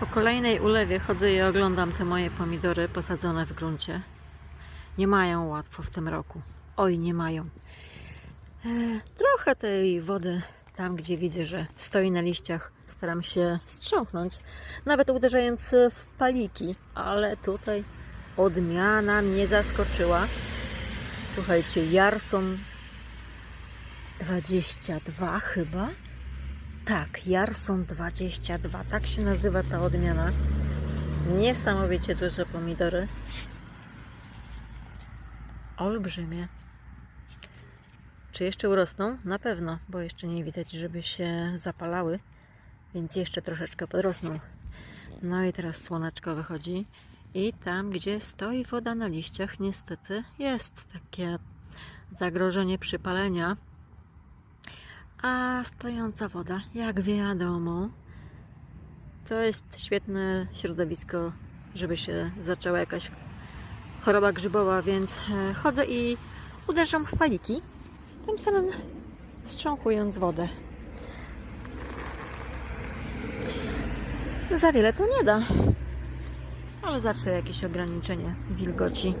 Po kolejnej ulewie chodzę i oglądam te moje pomidory posadzone w gruncie. Nie mają łatwo w tym roku. Oj, nie mają. E, trochę tej wody tam, gdzie widzę, że stoi na liściach, staram się strząknąć, nawet uderzając w paliki, ale tutaj odmiana mnie zaskoczyła. Słuchajcie, Jarson 22 chyba? Tak, Jarson 22, tak się nazywa ta odmiana. Niesamowicie duże pomidory. Olbrzymie. Czy jeszcze urosną? Na pewno, bo jeszcze nie widać, żeby się zapalały, więc jeszcze troszeczkę podrosną. No i teraz słoneczko wychodzi i tam, gdzie stoi woda na liściach, niestety jest takie zagrożenie przypalenia. A stojąca woda, jak wiadomo, to jest świetne środowisko, żeby się zaczęła jakaś choroba grzybowa, więc e, chodzę i uderzam w paliki, tym samym strząchując wodę. Za wiele to nie da, ale zawsze jakieś ograniczenie wilgoci.